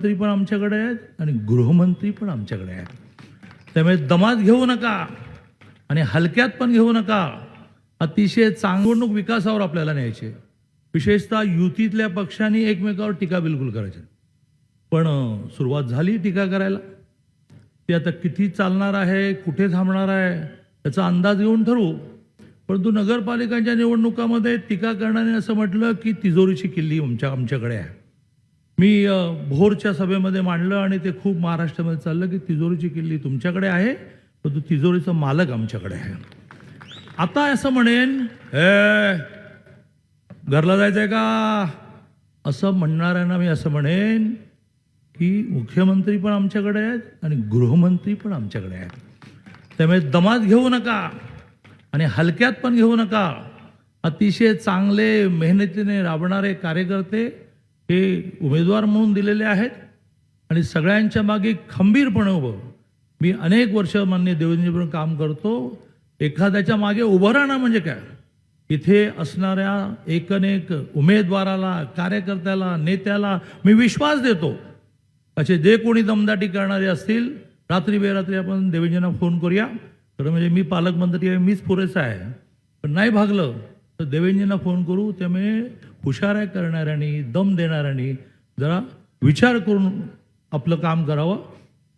मुख्यमंत्री पण आमच्याकडे आहेत आणि गृहमंत्री पण आमच्याकडे आहेत. त्यामुळे दमात घेऊ नका आणि हलक्यात पण घेऊ नका. अतिशय चांगवणूक विकासावर आपल्याला न्यायचे विशेषतः युतीतल्या पक्षांनी एकमेकावर टीका बिलकुल करायची पण सुरुवात झाली टीका करायला. ते आता किती चालणार आहे कुठे थांबणार आहे याचा अंदाज घेऊन ठरवू. परंतु नगरपालिकांच्या निवडणुकामध्ये टीका करणाऱ्याने असं म्हटलं की तिजोरीची किल्ली आमच्या आमच्याकडे आहे. मी भोरच्या सभेमध्ये मांडलं आणि ते खूप महाराष्ट्रामध्ये चाललं की तिजोरीची किल्ली तुमच्याकडे आहे परंतु तिजोरीचा मालक आमच्याकडे आहे. आता असं म्हणेन हे घरला जायचंय का? असं म्हणणाऱ्यांना मी असं म्हणेन की मुख्यमंत्री पण आमच्याकडे आहेत आणि गृहमंत्री पण आमच्याकडे आहेत. त्यामुळे दमात घेऊ नका आणि हलक्यात पण घेऊ नका. अतिशय चांगले मेहनतीने राबणारे कार्यकर्ते हे उमेदवार म्हणून दिलेले आहेत आणि सगळ्यांच्या मागे खंबीरपणे उभं. मी अनेक वर्ष मान्य देवेंद्रजीवर काम करतो. एखाद्याच्या मागे उभं राहणं म्हणजे काय? इथे असणाऱ्या एकनेक उमेदवाराला कार्यकर्त्याला नेत्याला मी विश्वास देतो. असे जे कोणी दमदाटी करणारे असतील रात्री बेरात्री आपण देवेंद्रना फोन करूया. तर म्हणजे मी पालकमंत्री आहे मीच पुरेसा आहे. पण नाही भागलं तर देवेंद्रना फोन करू. त्यामुळे हुशाऱ्या करणाऱ्यांनी दम देणाऱ्यांनी जरा विचार करून आपलं काम करावं.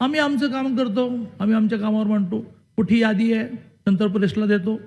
आम्ही आमचं काम करतो आम्ही आमच्या कामावर म्हणतो कुठे यादी आहे? नंतर प्रेसला देतो.